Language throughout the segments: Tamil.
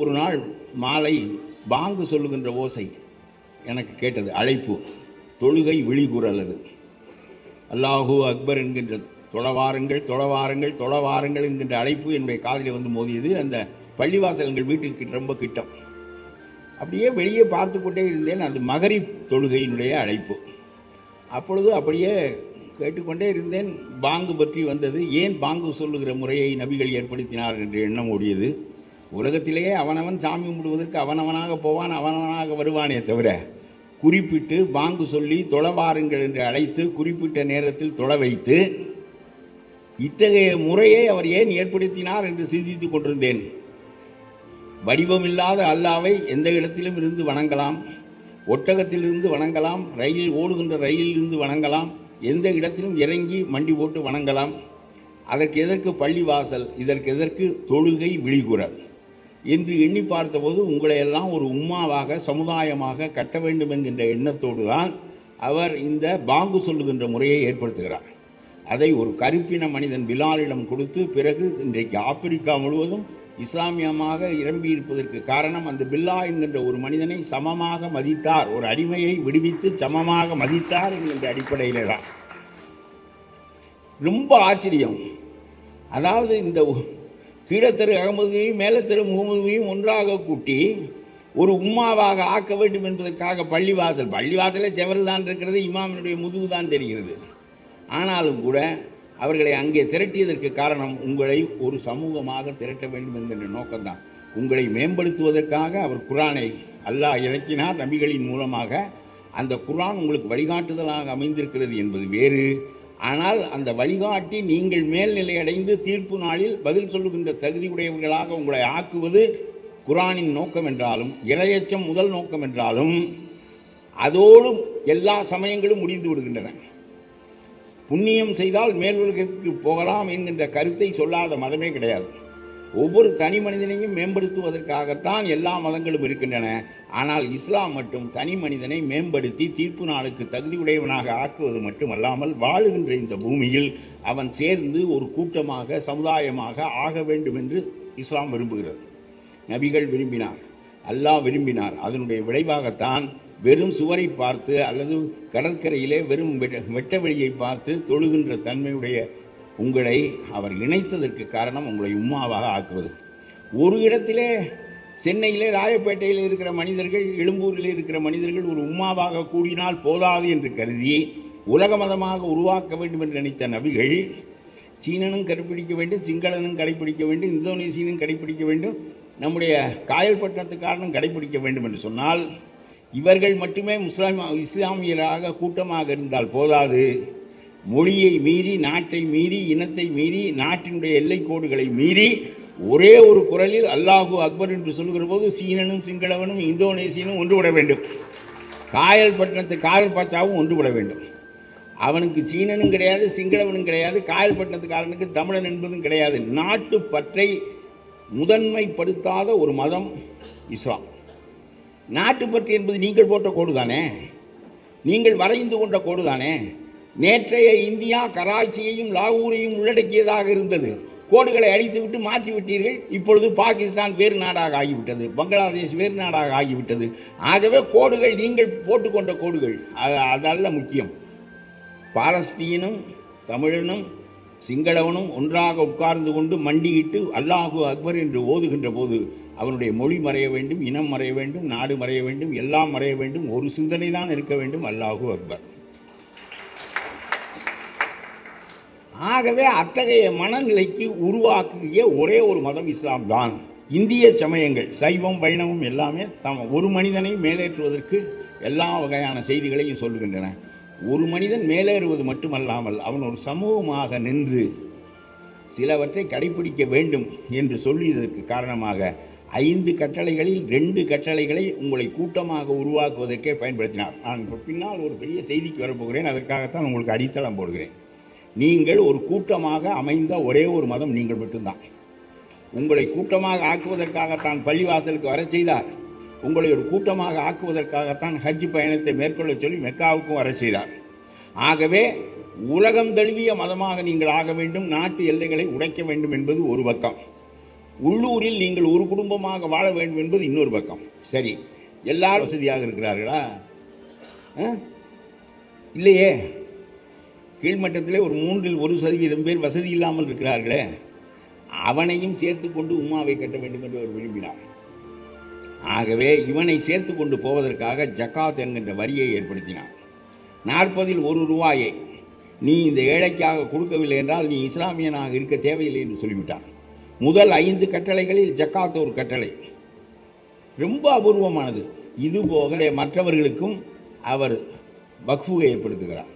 ஒரு நாள் மாலை பாங்கு சொல்லுகின்ற ஓசை எனக்கு கேட்டது. அழைப்பு. தொழுகை விழிகுரல் அது அல்லாஹூ அக்பர் என்கின்ற தொழவாருங்கள் தொழவாருங்கள் தொழவாருங்கள் என்கின்ற அழைப்பு என்னுடைய காதில் வந்து மோதியது. அந்த பள்ளிவாசல் எங்கள் வீட்டுக்கு ரொம்ப கிட்டம் அப்படியே வெளியே பார்த்து கொண்டே இருந்தேன். அது மகரி தொழுகையினுடைய அழைப்பு. அப்பொழுது அப்படியே கேட்டுக்கொண்டே இருந்தேன். பாங்கு பற்றி வந்தது. ஏன் பாங்கு சொல்லுகிற முறையை நபிகள் ஏற்படுத்தினார் என்ற எண்ணம் ஓடியது. உலகத்திலேயே அவனவன் சாமி கும்பிடுவதற்கு அவனவனாக போவான் அவனவனாக வருவானே தவிர குறிப்பிட்டு பாங்கு சொல்லி தொழவாருங்கள் என்று அழைத்து குறிப்பிட்ட நேரத்தில் தொழ வைத்து இத்தகைய முறையை அவர் ஏன் ஏற்படுத்தினார் என்று சிந்தித்துக் கொண்டிருந்தேன். வடிவமில்லாத அல்லாவை எந்த இடத்திலும் இருந்து வணங்கலாம் ஒட்டகத்திலிருந்து வணங்கலாம் ரயில் ஓடுகின்ற ரயிலிருந்து வணங்கலாம் எந்த இடத்திலும் இறங்கி மண்டி போட்டு வணங்கலாம். அதற்கு எதற்கு பள்ளிவாசல் இதற்கு எதற்கு தொழுகை விழிகுறல் என்று எண்ணி பார்த்தபோது உங்களை எல்லாம் ஒரு உம்மாவாக சமுதாயமாக கட்ட வேண்டும் என்கின்ற எண்ணத்தோடு தான் அவர் இந்த பாங்கு சொல்லுகின்ற முறையை ஏற்படுத்துகிறார். அதை ஒரு கருப்பின மனிதன் பிலாலிடம் கொடுத்து பிறகு இன்றைக்கு ஆப்பிரிக்கா முழுவதும் இஸ்லாமியமாக இறம்பி இருப்பதற்கு காரணம் அந்த பில்லா என்கின்ற ஒரு மனிதனை சமமாக மதித்தார் ஒரு அடிமையை விடுவித்து சமமாக மதித்தார் என்கின்ற அடிப்படையிலே தான் ரொம்ப ஆச்சரியம். அதாவது இந்த கீழத்தெரு அகமதுவையும் மேலத்தெரு முகமதுவையும் ஒன்றாக கூட்டி ஒரு உம்மாவாக ஆக்க வேண்டும் என்பதற்காக பள்ளிவாசல் பள்ளிவாசலே செவல் தான் இருக்கிறது இமாமினுடைய முதுகு தான் தெரிகிறது. ஆனாலும் கூட அவர்களை அங்கே திரட்டியதற்கு காரணம் உங்களை ஒரு சமூகமாக திரட்ட வேண்டும் என்கின்ற நோக்கம்தான். உங்களை மேம்படுத்துவதற்காக அவர் குரானை அல்லாஹ் இறக்கினார் நபிகளின் மூலமாக. அந்த குரான் உங்களுக்கு வழிகாட்டுதலாக அமைந்திருக்கிறது என்பது வேறு. ஆனால் அந்த வழிகாட்டி நீங்கள் மேல்நிலை அடைந்து தீர்ப்பு நாளில் பதில் சொல்லுகின்ற தகுதியுடையவர்களாக உங்களை ஆக்குவது குரானின் நோக்கம் என்றாலும் இரையச்சம் முதல் நோக்கம் என்றாலும் அதோடு எல்லா சமயங்களும் முடிந்து விடுகின்றன. புண்ணியம் செய்தால் மேல் உலகத்திற்கு போகலாம் என்கின்ற கருத்தை சொல்லாத மதமே கிடையாது. ஒவ்வொரு தனி மனிதனையும் மேம்படுத்துவதற்காகத்தான் எல்லா மதங்களும் இருக்கின்றன. ஆனால் இஸ்லாம் மட்டும் தனி மனிதனை மேம்படுத்தி தீர்ப்பு நாளுக்கு தகுதியுடையவனாக ஆக்குவது மட்டுமல்லாமல் வாழுகின்ற இந்த பூமியில் அவன் சேர்ந்து ஒரு கூட்டமாக சமுதாயமாக ஆக வேண்டும் என்று இஸ்லாம் விரும்புகிறது. நபிகள் விரும்பினார் அல்லாஹ் விரும்பினார். அதனுடைய விளைவாகத்தான் வெறும் சுவரை பார்த்து அல்லது கடற்கரையிலே வெறும் வெட்ட வெளியை பார்த்து தொழுகின்ற தன்மையுடைய உங்களை அவர் இணைத்ததற்கு காரணம் உங்களை உம்மாவாக ஆக்குவது. ஒரு இடத்திலே சென்னையிலே ராயப்பேட்டையில் இருக்கிற மனிதர்கள் எழும்பூரில் இருக்கிற மனிதர்கள் ஒரு உம்மாவாக கூடினால் போதாது என்று கருதி உலக மதமாக உருவாக்க வேண்டும் என்று நினைத்த நபிகள் சீனனும் கடைப்பிடிக்க வேண்டும் சிங்களனும் கடைப்பிடிக்க வேண்டும் இந்தோனேசியனும் கடைப்பிடிக்க வேண்டும் நம்முடைய காயல்பட்டணத்துக்காரனும் கடைப்பிடிக்க வேண்டும் என்று சொன்னால் இவர்கள் மட்டுமே முஸ்லாம் இஸ்லாமியராக கூட்டமாக இருந்தால் போதாது. மொழியை மீறி நாட்டை மீறி இனத்தை மீறி நாட்டினுடைய எல்லை கோடுகளை மீறி ஒரே ஒரு குரலில் அல்லாஹூ அக்பர் என்று சொல்கிற போது சீனனும் சிங்களவனும் இந்தோனேசியனும் ஒன்றுவிட வேண்டும். காயல் பட்டணத்து காயல் பாச்சாவும் ஒன்றுவிட வேண்டும். அவனுக்கு சீனனும் கிடையாது சிங்களவனும் கிடையாது காயல் பட்டணத்துக்காரனுக்கு தமிழன் என்பதும் கிடையாது. நாட்டு பற்றை முதன்மைப்படுத்தாத ஒரு மதம் இஸ்லாம். நாட்டுப்பற்று என்பது நீங்கள் போட்ட கோடு தானே நீங்கள் வரைந்து கொண்ட கோடு தானே நேற்றைய இந்தியா கராச்சியையும் லாகூரையும் உள்ளடக்கியதாக இருந்தது. கோடுகளை அழித்துவிட்டு மாற்றி விட்டீர்கள் இப்பொழுது பாகிஸ்தான் வேறு நாடாக ஆகிவிட்டது. பங்களாதேஷ் வேறு நாடாக ஆகிவிட்டது. ஆகவே கோடுகள் நீங்கள் போட்டுக்கொண்ட கோடுகள். அது அதல்ல முக்கியம். பாலஸ்தீனும் தமிழனும் சிங்களவனும் ஒன்றாக உட்கார்ந்து கொண்டு மண்டியிட்டு அல்லாஹு அக்பர் என்று ஓதுகின்ற போது அவனுடைய மொழி மறைய வேண்டும் இனம் மறைய வேண்டும் நாடு மறைய வேண்டும் எல்லாம் மறைய வேண்டும். ஒரு சிந்தனை தான் இருக்க வேண்டும். அல்லாஹு அக்பர். ஆகவே அத்தகைய மனநிலைக்கு உருவாக்கிய ஒரே ஒரு மதம் இஸ்லாம் தான் இந்திய சமயங்கள் சைவம் வைணவம் எல்லாமே தம் ஒரு மனிதனை மேலேற்றுவதற்கு எல்லா வகையான செய்திகளையும் சொல்லுகின்றன. ஒரு மனிதன் மேலேறுவது மட்டுமல்லாமல் அவன் ஒரு சமூகமாக நின்று சிலவற்றை கடைபிடிக்க வேண்டும் என்று சொல்லியதற்கு காரணமாக ஐந்து கட்டளைகளில் ரெண்டு கட்டளைகளை உங்களை கூட்டமாக உருவாக்குவதற்கே பயன்படுத்தினார். நான் பின்னால் ஒரு பெரிய செய்திக்கு வரப்போகிறேன். அதற்காகத்தான் உங்களுக்கு அடித்தளம் போடுகிறேன். நீங்கள் ஒரு கூட்டமாக அமைந்த ஒரே ஒரு மதம் நீங்கள் மட்டும்தான். உங்களை கூட்டமாக ஆக்குவதற்காகத்தான் பள்ளிவாசலுக்கு வர செய்தார். உங்களை ஒரு கூட்டமாக ஆக்குவதற்காகத்தான் ஹஜ் பயணத்தை மேற்கொள்ள சொல்லி மெக்காவுக்கும் வர செய்தார். ஆகவே உலகம் தழுவிய மதமாக நீங்கள் ஆக வேண்டும் நாட்டு எல்லைகளை உடைக்க வேண்டும் என்பது ஒரு பக்கம். உள்ளூரில் நீங்கள் ஒரு குடும்பமாக வாழ வேண்டும் என்பது இன்னொரு பக்கம். சரி எல்லாரும் வசதியாக இருக்கிறார்களா? ஆ? இல்லையே. கீழ்மட்டத்திலே ஒரு மூன்றில் ஒரு சதவீதம் பேர் வசதி இல்லாமல் இருக்கிறார்களே அவனையும் சேர்த்து கொண்டு உமாவை கட்ட வேண்டும் என்று அவர் விரும்பினார். ஆகவே இவனை சேர்த்து கொண்டு போவதற்காக ஜக்காத் என்கின்ற வரியை ஏற்படுத்தினார். நாற்பதில் ஒரு ரூபாயை நீ இந்த ஏழைக்காக கொடுக்கவில்லை என்றால் நீ இஸ்லாமியனாக இருக்க தேவையில்லை என்று சொல்லிவிட்டான் முதல் ஐந்து கட்டளைகளில் ஜக்காத் ஒரு கட்டளை. ரொம்ப அபூர்வமானது. இதுபோக மற்றவர்களுக்கும் அவர் வக்ஃபுவை ஏற்படுத்துகிறார்.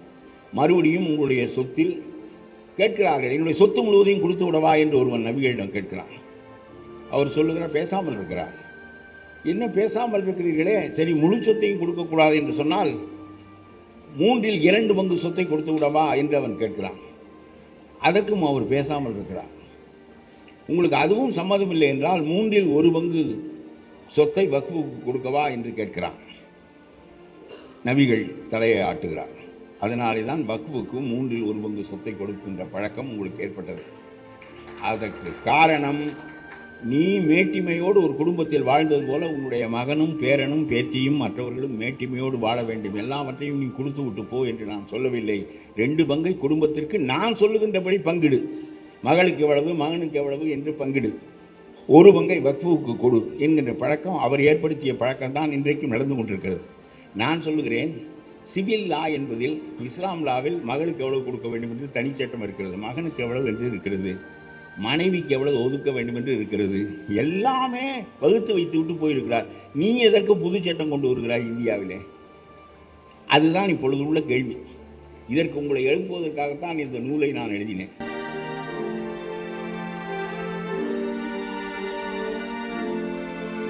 மறுபடியும் உங்களுடைய சொத்தில் கேட்கிறார்கள். என்னுடைய சொத்து முழுவதையும் கொடுத்து விடவா என்று ஒருவன் நபிகளிடம் கேட்கிறான். அவர் சொல்லுகிறார் பேசாமல் இருக்கிறார். என்ன பேசாமல் இருக்கிறீர்களே? சரி முழு சொத்தையும் கொடுக்கக்கூடாது என்று சொன்னால் மூன்றில் இரண்டு பங்கு சொத்தை கொடுத்து விடவா என்று அவன் கேட்கிறான். அதற்கும் அவர் பேசாமல் இருக்கிறார். உங்களுக்கு அதுவும் சம்மதம் இல்லை என்றால் மூன்றில் ஒரு பங்கு சொத்தை வக்ஃபுக்கு கொடுக்கவா என்று கேட்கிறான். நபிகள் தலையை ஆட்டுகிறார். அதனாலே தான் வக்புக்கு மூன்றில் ஒரு பங்கு சொத்தை கொடுக்கின்ற பழக்கம் உங்களுக்கு ஏற்பட்டது. அதற்கு காரணம் நீ மேட்டிமையோடு ஒரு குடும்பத்தில் வாழ்ந்தது போல உன்னுடைய மகனும் பேரனும் பேத்தியும் மற்றவர்களும் மேட்டிமையோடு வாழ வேண்டும். எல்லாவற்றையும் நீ கொடுத்து விட்டு போ என்று நான் சொல்லவில்லை. ரெண்டு பங்கை குடும்பத்திற்கு நான் சொல்லுகின்றபடி பங்கிடு. மகளுக்கு எவ்வளவு மகனுக்கு எவ்வளவு என்று பங்கிடு. ஒரு பங்கை வக்ஃபுக்கு கொடு என்கின்ற பழக்கம் அவர் ஏற்படுத்திய பழக்கம் தான் இன்றைக்கும் நடந்து கொண்டிருக்கிறது. நான் சொல்லுகிறேன் சிவில் லா என்பதில் இஸ்லாம் லாவில் மகளுக்கு எவ்வளவு கொடுக்க வேண்டும் என்று தனிச்சட்டம் இருக்கிறது. மகனுக்கு எவ்வளவு என்று இருக்கிறது. மனைவிக்கு எவ்வளவு ஒதுக்க வேண்டும் என்று இருக்கிறது. எல்லாமே வகுத்து வைத்து விட்டு போயிருக்கிறார். நீ எதற்கு புது சட்டம் கொண்டு வருகிறாய் இந்தியாவிலே? அதுதான் இப்பொழுது உள்ள கேள்வி. இதற்கு உங்களை எழுப்புவதற்காகத்தான் இந்த நூலை நான் எழுதினேன்.